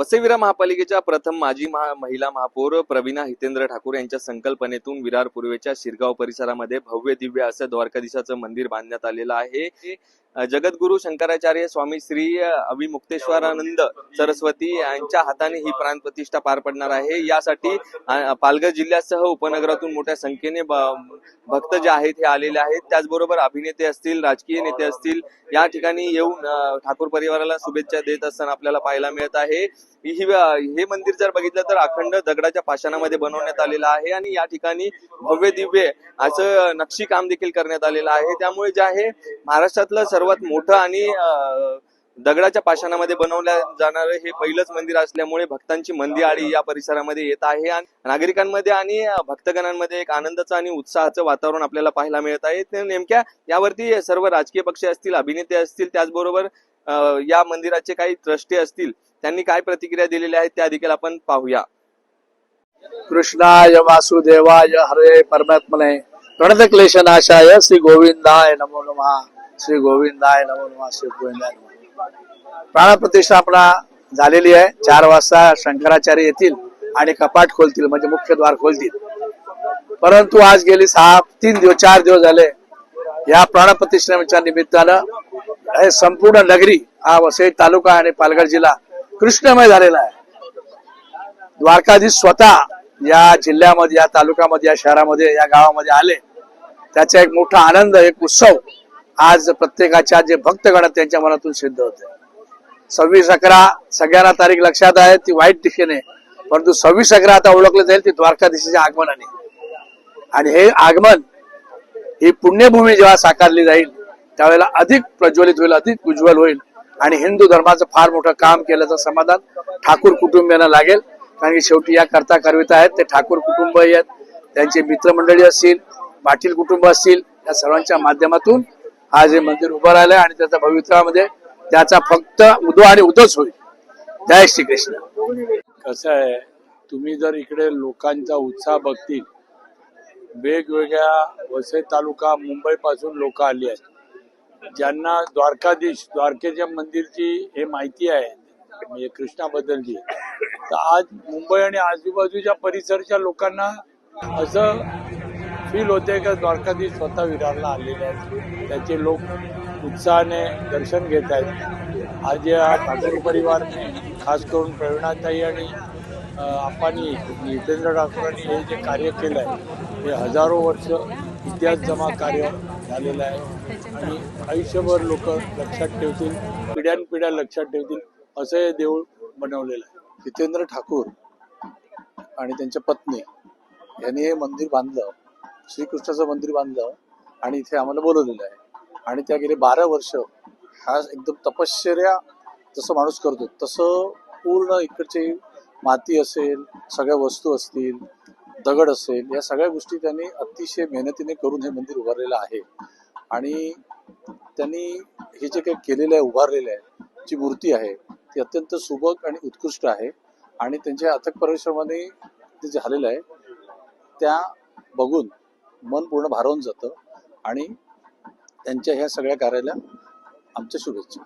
वसईविरा महापालिकेच्या प्रथम माजी महा महिला महापौर प्रवीणा हितेंद्र ठाकूर यांच्या संकल्पनेतून विरार पूर्वेच्या शिरगाव परिसरामध्ये भव्य दिव्य असं द्वारकाधीशाचं मंदिर बांधण्यात आलेलं आहे. जगद्गुरु शंकराचार्य स्वामी श्री अभिमुक्तेश्वरानंद सरस्वती यांच्या हाताने ही प्राण प्रतिष्ठा पार पडणार आहे. यासाठी पालघर जिल्ह्यासह उपनगरातून मोठ्या संख्येने भक्त जे आहेत हे आलेले आहेत. त्याचबरोबर अभिनेते असतील राजकीय नेते असतील या ठिकाणी येऊन ठाकूर परिवाराला शुभेच्छा देत असताना आपल्याला पाहायला मिळत आहे. ही हे मंदिर जर बघितलं तर अखंड दगडाच्या पाषाणामध्ये बनवण्यात आलेलं आहे आणि या ठिकाणी भव्य दिव्य असं नक्षी काम देखील करण्यात आलेलं आहे. त्यामुळे जे आहे महाराष्ट्रातलं सर्वात मोठं आणि दगडाच्या पाषाणामध्ये बनवल्या जाणारं हे पहिलंच मंदिर असल्यामुळे भक्तांची मंदी आळी या परिसरामध्ये येत आहे. आणि नागरिकांमध्ये आणि भक्तगणांमध्ये एक आनंदाचं आणि उत्साहाचं वातावरण आपल्याला पाहायला मिळत आहे. ते नेमक्या यावरती सर्व राजकीय पक्ष असतील अभिनेते असतील त्याचबरोबर या मंदिराचे काही ट्रस्टी असतील त्यांनी काय प्रतिक्रिया दिलेल्या आहेत त्या देखील आपण पाहूया. कृष्णाय वासुदेवाय हरे परमात्मने. प्रणत क्लेश नाशाय श्री गोविंदाय नमो नमः. श्री गोविंदाय नमो श्री गोविंदाय प्राण प्रतिष्ठापना झालेली आहे. चार वाजता शंकराचार्य येतील आणि कपाट खोलतील म्हणजे मुख्य द्वार खोलतील. परंतु आज गेली सहा तीन दिवस चार दिवस झाले. या प्राणप्रतिष्ठेच्या निमित्तानं हे संपूर्ण नगरी हा वसई तालुका आणि पालघर जिल्हा कृष्णमय झालेला आहे. द्वारकाधीश स्वतः या जिल्ह्यामध्ये या तालुक्यामध्ये या शहरामध्ये या गावामध्ये आले. त्याचा एक मोठा आनंद एक उत्सव आज प्रत्येकाच्या जे भक्तगण आहेत त्यांच्या मनातून सिद्ध होते. सव्वीस अकरा सगळ्यांना तारीख लक्षात आहे ती वाईट दिशेने. परंतु सव्वीस अकरा आता ओळखलं जाईल ती द्वारकाधीशीच्या आगमनाने. आणि हे आगमन ही पुण्यभूमी जेव्हा साकारली जाईल त्यावेळेला अधिक प्रज्वलित होईल अधिक उज्ज्वल होईल. आणि हिंदू धर्माचं फार मोठं काम केल्याचं समाधान ठाकूर कुटुंबियांना लागेल. कारण की शेवटी या करता करविता आहेत ते ठाकूर कुटुंब आहेत त्यांचे मित्रमंडळी असतील पाटील कुटुंब असतील या सर्वांच्या माध्यमातून आज हे मंदिर उभं राहिलंय आणि त्याच्या भविष्यामध्ये त्याचा फक्त उदो आणि उदोच होईल. जय श्रीकृष्ण. कसं आहे तुम्ही जर इकडे लोकांचा उत्साह बघतील वेगवेगळ्या वसई तालुका मुंबई पासून लोक आली आहेत. ज्यांना द्वारकाधीश द्वारकेच्या मंदिरची हे माहिती आहे म्हणजे कृष्णाबद्दलची. तर आज मुंबई आणि आजूबाजूच्या परिसरच्या लोकांना असं फील होते का द्वारकाधीश स्वतः विरारला आलेले आहेत. त्याचे लोक उत्साहाने दर्शन घेत आहेत. आज या ठाकूर परिवारने खास करून प्रवीणाताई आणि अ, आपांनी जितेंद्र ठाकूरांनी हे जे कार्य केलं आहे हे हजारो वर्ष इतिहास जमा कार्य झालेलं आहे. आणि आयुष्यभर लोक लक्षात ठेवतील पिढ्यानपिढ्या लक्षात ठेवतील असं हे देऊळ बनवलेलं आहे. जितेंद्र ठाकूर आणि त्यांच्या पत्नी यांनी हे मंदिर बांधलं. श्रीकृष्णाचं मंदिर बांधलं आणि इथे आम्हाला बोलवलेलं आहे. आणि त्या गेले बारा वर्ष हा एकदम तपश्चर्या जसं माणूस करतो तसं पूर्ण इकडचे माती असेल सगळ्या वस्तू असतील दगड असेल या सगळ्या गोष्टी त्यांनी अतिशय मेहनतीने करून हे मंदिर उभारलेलं आहे. आणि त्यांनी हे जे काही केलेलं आहे उभारलेलं आहे जी मूर्ती आहे ती अत्यंत सुबक आणि उत्कृष्ट आहे. आणि त्यांच्या अथक परिश्रमाने ते झालेलं आहे त्या बघून मन पूर्ण भारावून जातं आणि त्यांच्या ह्या सगळ्या कार्याला आमच्या शुभेच्छा.